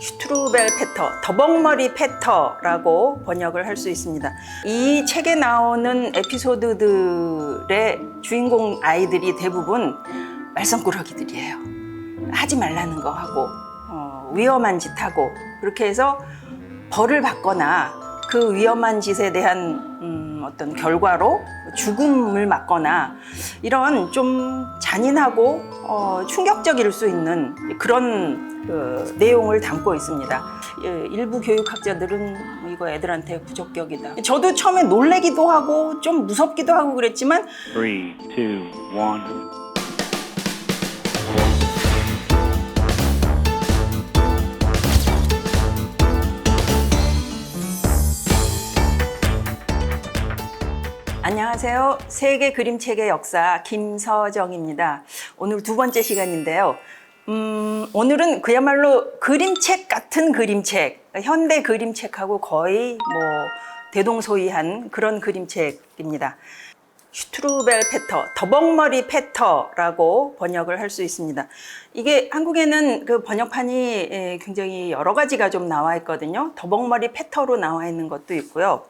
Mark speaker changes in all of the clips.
Speaker 1: 슈트루벨 페터, 더벅머리 페터라고 번역을 할 수 있습니다. 이 책에 나오는 에피소드들의 주인공 아이들이 대부분 말썽꾸러기들이에요. 하지 말라는 거 하고 어, 위험한 짓 하고 그렇게 해서 벌을 받거나 그 위험한 짓에 대한 음, 어떤 결과로 죽음을 맞거나 이런 좀 잔인하고 어, 충격적일 수 있는 그런 그 내용을 담고 있습니다. 예, 일부 교육학자들은 이거 애들한테 부적격이다. 저도 처음에 놀래기도 하고 좀 무섭기도 하고 그랬지만
Speaker 2: Three, two, one.
Speaker 1: 안녕하세요. 세계 그림책의 역사 김서정입니다. 오늘 두 번째 시간인데요. 음, 오늘은 그야말로 그림책 같은 그림책, 현대 그림책하고 거의 뭐 대동소이한 그런 그림책입니다. 슈트루벨 페터, 더벅머리 페터라고 번역을 할 수 있습니다. 이게 한국에는 그 번역판이 예, 굉장히 여러 가지가 좀 나와 있거든요. 더벅머리 페터로 나와 있는 것도 있고요.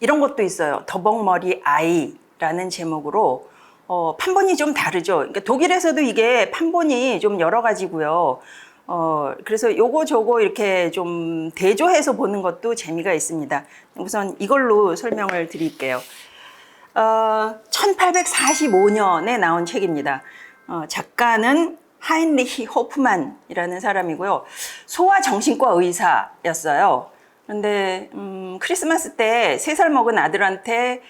Speaker 1: 이런 것도 있어요. 더벅머리 아이라는 제목으로 어, 판본이 좀 다르죠. 그러니까 독일에서도 이게 판본이 좀 여러 가지고요. 어, 그래서 요거 저거 이렇게 좀 대조해서 보는 것도 재미가 있습니다. 우선 이걸로 설명을 드릴게요. 어, 1845년에 나온 책입니다. 어, 작가는 하인리히 호프만이라는 사람이고요. 소아정신과 의사였어요. 그런데 음, 크리스마스 때 세 살 먹은 아들한테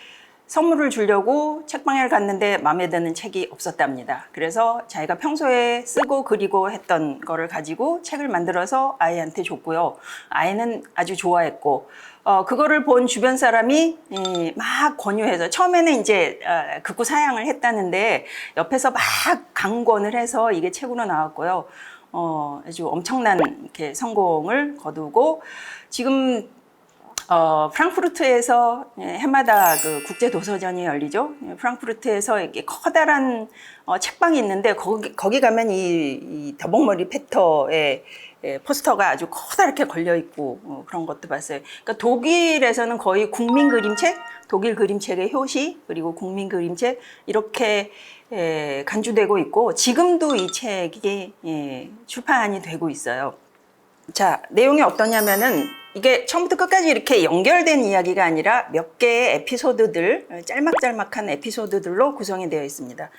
Speaker 1: 선물을 주려고 책방에 갔는데 마음에 드는 책이 없었답니다. 그래서 자기가 평소에 쓰고 그리고 했던 거를 가지고 책을 만들어서 아이한테 줬고요. 아이는 아주 좋아했고, 어, 그거를 본 주변 사람이 이, 막 권유해서 처음에는 이제 어, 극구 사양을 했다는데 옆에서 막 강권을 해서 이게 책으로 나왔고요. 어, 아주 엄청난 이렇게 성공을 거두고 지금 어, 프랑크푸르트에서 예, 해마다 그 국제 도서전이 열리죠. 예, 프랑크푸르트에서 이렇게 커다란 어, 책방이 있는데 거기 거기 가면 이, 이 더벅머리 페터의 예, 포스터가 아주 커다랗게 걸려 있고 어, 그런 것도 봤어요. 그러니까 독일에서는 거의 국민 그림책, 독일 그림책의 효시 그리고 국민 그림책 이렇게 예, 간주되고 있고 지금도 이 책이 예, 출판이 되고 있어요. 자, 내용이 어떠냐면은 이게 처음부터 끝까지 이렇게 연결된 이야기가 아니라 몇 개의 에피소드들, 짤막짤막한 에피소드들로 구성이 되어 있습니다.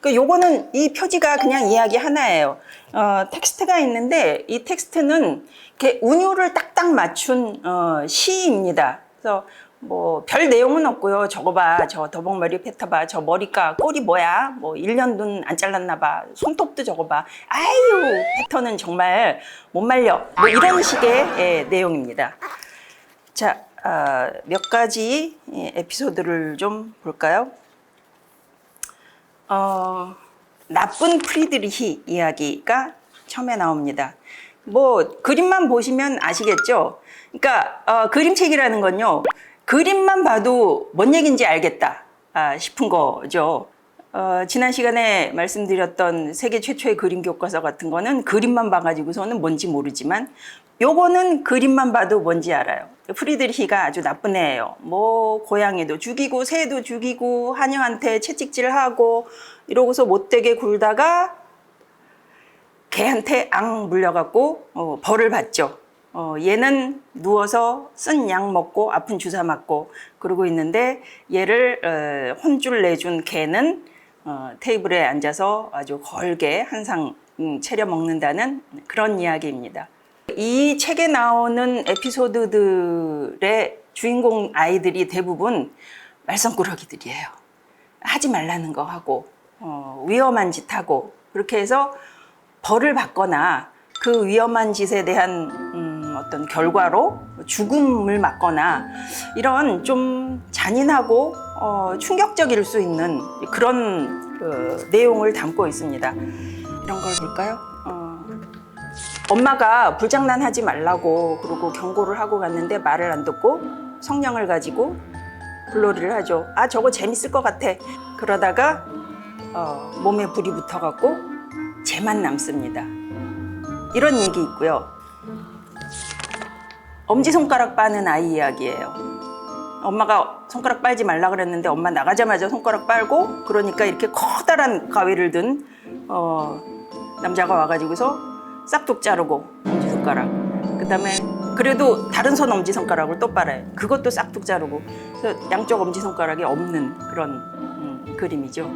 Speaker 1: 그 요거는 이 표지가 그냥 이야기 하나예요. 어, 텍스트가 있는데 이 텍스트는 이렇게 운율을 딱딱 맞춘 어, 시입니다. 그래서 뭐 별 내용은 없고요. 저거 봐, 저 더벅머리 패터 봐, 저 머리가 꼬리 뭐야? 뭐 1년 눈 안 잘랐나 봐, 손톱도 저거 봐. 아유, 패터는 정말 못 말려. 뭐 이런 식의 예, 내용입니다. 자, 아, 몇 가지 예, 에피소드를 좀 볼까요? 어, 나쁜 프리드리히 이야기가 처음에 나옵니다. 뭐 그림만 보시면 아시겠죠? 그러니까 어, 그림책이라는 건요. 그림만 봐도 뭔 얘기인지 알겠다 아, 싶은 거죠. 어, 지난 시간에 말씀드렸던 세계 최초의 그림 교과서 같은 거는 그림만 봐가지고서는 뭔지 모르지만 요거는 그림만 봐도 뭔지 알아요. 프리드리히가 아주 나쁜 애예요. 뭐 고양이도 죽이고 새도 죽이고 한영한테 채찍질하고 이러고서 못되게 굴다가 개한테 앙 물려갖고 어, 벌을 받죠. 어, 얘는 누워서 쓴 약 먹고 아픈 주사 맞고 그러고 있는데 얘를 어, 혼줄 내준 개는 어, 테이블에 앉아서 아주 걸게 한상 음, 차려 먹는다는 그런 이야기입니다. 이 책에 나오는 에피소드들의 주인공 아이들이 대부분 말썽꾸러기들이에요. 하지 말라는 거 하고 어, 위험한 짓 하고 그렇게 해서 벌을 받거나 그 위험한 짓에 대한 음, 어떤 결과로 죽음을 맞거나 이런 좀 잔인하고 어, 충격적일 수 있는 그런 그 내용을 담고 있습니다. 이런 걸 볼까요? 어, 엄마가 불장난하지 말라고 그러고 경고를 하고 갔는데 말을 안 듣고 성령을 가지고 불놀이를 하죠. 아 저거 재밌을 것 같아. 그러다가 어, 몸에 불이 붙어갖고 재만 남습니다. 이런 얘기 있고요. 엄지손가락 빠는 아이 이야기예요. 엄마가 손가락 빨지 말라 그랬는데 엄마 나가자마자 손가락 빨고 그러니까 이렇게 커다란 가위를 든 어, 남자가 와가지고서 싹둑 자르고 엄지손가락. 그다음에 그래도 다른 손 엄지손가락을 또 빨아요. 그것도 싹둑 자르고. 그래서 양쪽 엄지손가락이 없는 그런 음, 그림이죠.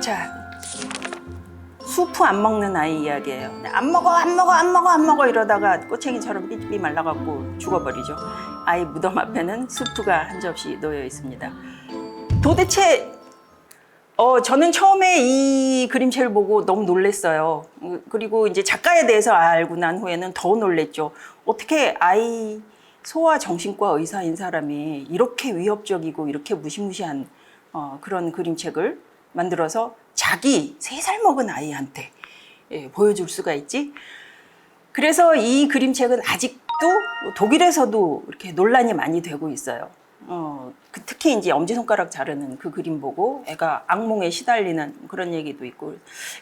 Speaker 1: 자 수프 안 먹는 아이 이야기예요. 안 먹어 안 먹어 안 먹어 안 먹어 이러다가 꼬챙이처럼 삐삐 말라갖고 죽어버리죠. 아이 무덤 앞에는 수프가 한 접시 놓여 있습니다. 도대체 어, 저는 처음에 이 그림체를 보고 너무 놀랬어요. 어, 그리고 이제 작가에 대해서 알고 난 후에는 더 놀랬죠. 어떻게 아이 소아 정신과 의사인 사람이 이렇게 위협적이고 이렇게 무시무시한 어, 그런 그림책을 만들어서 자기 세 살 먹은 아이한테 예, 보여줄 수가 있지? 그래서 이 그림책은 아직도 독일에서도 이렇게 논란이 많이 되고 있어요. 어, 그 특히 이제 엄지손가락 자르는 그 그림 보고 애가 악몽에 시달리는 그런 얘기도 있고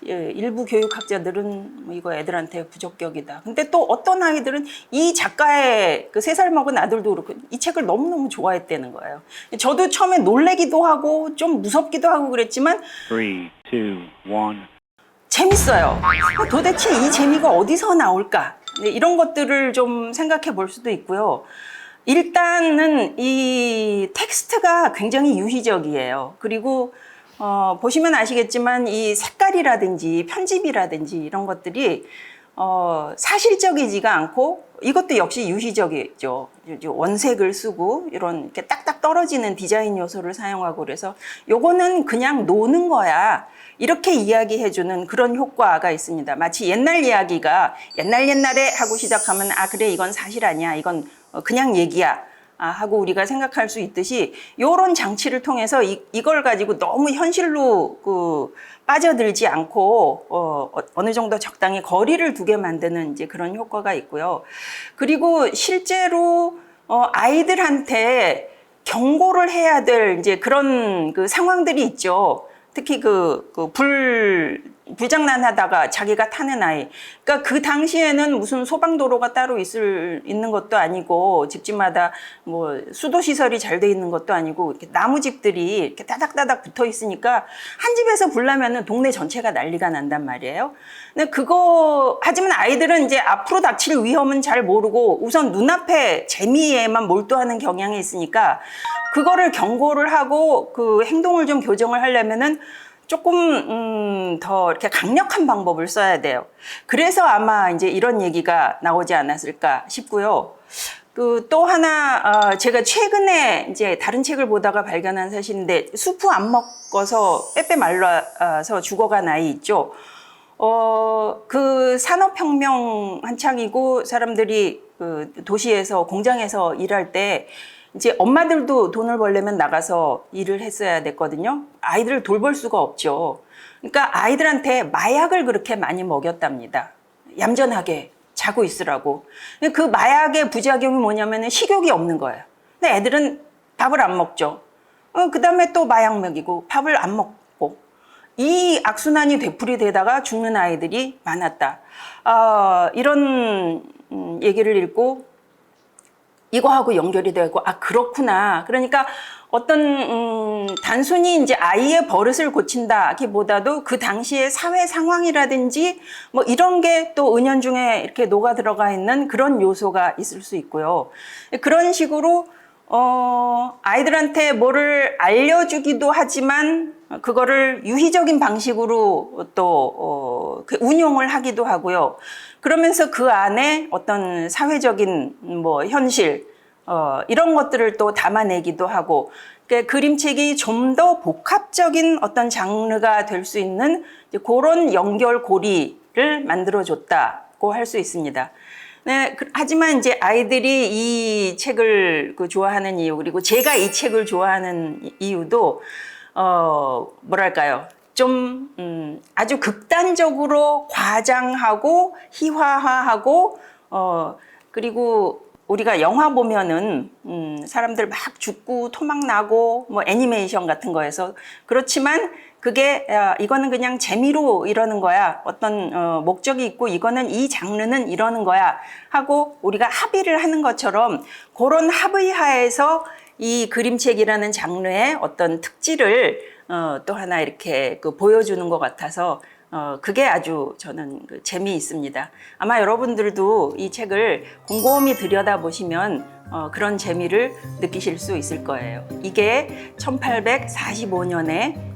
Speaker 1: 예, 일부 교육학자들은 뭐 이거 애들한테 부적격이다. 근데 또 어떤 아이들은 이 작가의 그 세 살 먹은 아들도 그렇고 이 책을 너무너무 좋아했다는 거예요. 저도 처음에 놀래기도 하고 좀 무섭기도 하고 그랬지만
Speaker 2: Three, two, one.
Speaker 1: 재밌어요. 도대체 이 재미가 어디서 나올까? 네, 이런 것들을 좀 생각해 볼 수도 있고요. 일단은 이 텍스트가 굉장히 유희적이에요. 그리고 어, 보시면 아시겠지만 이 색깔이라든지 편집이라든지 이런 것들이 어, 사실적이지가 않고 이것도 역시 유희적이죠. 원색을 쓰고 이런 이렇게 딱딱 떨어지는 디자인 요소를 사용하고 그래서 요거는 그냥 노는 거야. 이렇게 이야기해주는 그런 효과가 있습니다. 마치 옛날 이야기가 옛날 옛날에 하고 시작하면 아 그래 이건 사실 아니야 이건 어, 그냥 얘기야 아, 하고 우리가 생각할 수 있듯이 요런 장치를 통해서 이, 이걸 가지고 너무 현실로 그 빠져들지 않고 어, 어, 어느 정도 적당히 거리를 두게 만드는 이제 그런 효과가 있고요. 그리고 실제로 어, 아이들한테 경고를 해야 될 이제 그런 그 상황들이 있죠. 특히 그, 그 불, 불장난하다가 자기가 타는 아이. 그러니까 그 당시에는 무슨 소방도로가 따로 있을, 있는 것도 아니고, 집집마다 뭐 수도 시설이 잘 돼 있는 것도 아니고, 이렇게 나무 집들이 이렇게 따닥따닥 붙어 있으니까, 한 집에서 불나면은 동네 전체가 난리가 난단 말이에요. 근데 그거, 하지만 아이들은 이제 앞으로 닥칠 위험은 잘 모르고, 우선 눈앞에 재미에만 몰두하는 경향이 있으니까, 그거를 경고를 하고 그 행동을 좀 교정을 하려면은 조금 음, 더 이렇게 강력한 방법을 써야 돼요. 그래서 아마 이제 이런 얘기가 나오지 않았을까 싶고요. 그 또 하나 어, 제가 최근에 이제 다른 책을 보다가 발견한 사실인데 수프 안 먹어서 빼빼 말라서 죽어간 아이 있죠. 어, 그 산업혁명 한창이고 사람들이 그 도시에서 공장에서 일할 때 이제 엄마들도 돈을 벌려면 나가서 일을 했어야 됐거든요. 아이들을 돌볼 수가 없죠. 그러니까 아이들한테 마약을 그렇게 많이 먹였답니다. 얌전하게 자고 있으라고. 그 마약의 부작용이 뭐냐면 식욕이 없는 거예요. 근데 애들은 밥을 안 먹죠. 어, 그 다음에 또 마약 먹이고 밥을 안 먹고. 이 악순환이 되풀이 되다가 죽는 아이들이 많았다. 아, 이런 음, 얘기를 읽고 이거하고 연결이 되고 아 그렇구나. 그러니까 어떤 음, 단순히 이제 아이의 버릇을 고친다기보다도 그 당시의 사회 상황이라든지 뭐 이런 게 또 은연중에 이렇게 녹아 들어가 있는 그런 요소가 있을 수 있고요. 그런 식으로 어, 아이들한테 뭐를 알려주기도 하지만 그거를 유희적인 방식으로 또 어, 그 운용을 하기도 하고요. 그러면서 그 안에 어떤 사회적인 뭐 현실 어, 이런 것들을 또 담아내기도 하고 그러니까 그림책이 좀 더 복합적인 어떤 장르가 될 수 있는 그런 연결고리를 만들어줬다고 할 수 있습니다. 네, 그- 하지만 이제 아이들이 이 책을 그 좋아하는 이유 그리고 제가 이 책을 좋아하는 이- 이유도 어 뭐랄까요 좀 음, 아주 극단적으로 과장하고 희화화하고 어 그리고 우리가 영화 보면은 음, 사람들 막 죽고 토막 나고 뭐 애니메이션 같은 거에서. 그렇지만 그게 야, 이거는 그냥 재미로 이러는 거야. 어떤 어, 목적이 있고 이거는 이 장르는 이러는 거야. 하고 우리가 합의를 하는 것처럼 그런 합의 하에서 이 그림책이라는 장르의 어떤 특질을 어, 또 하나 이렇게 그 보여주는 것 같아서 어, 그게 아주 저는 그 재미있습니다. 아마 여러분들도 이 책을 곰곰이 들여다보시면 어, 그런 재미를 느끼실 수 있을 거예요. 이게 1845년에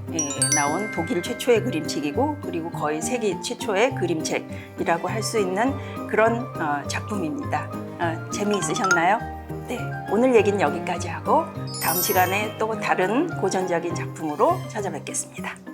Speaker 1: 나온 독일 최초의 그림책이고 그리고 거의 세계 최초의 그림책이라고 할 수 있는 그런 어, 작품입니다. 어, 재미있으셨나요? 네, 오늘 얘기는 여기까지 하고 다음 시간에 또 다른 고전적인 작품으로 찾아뵙겠습니다.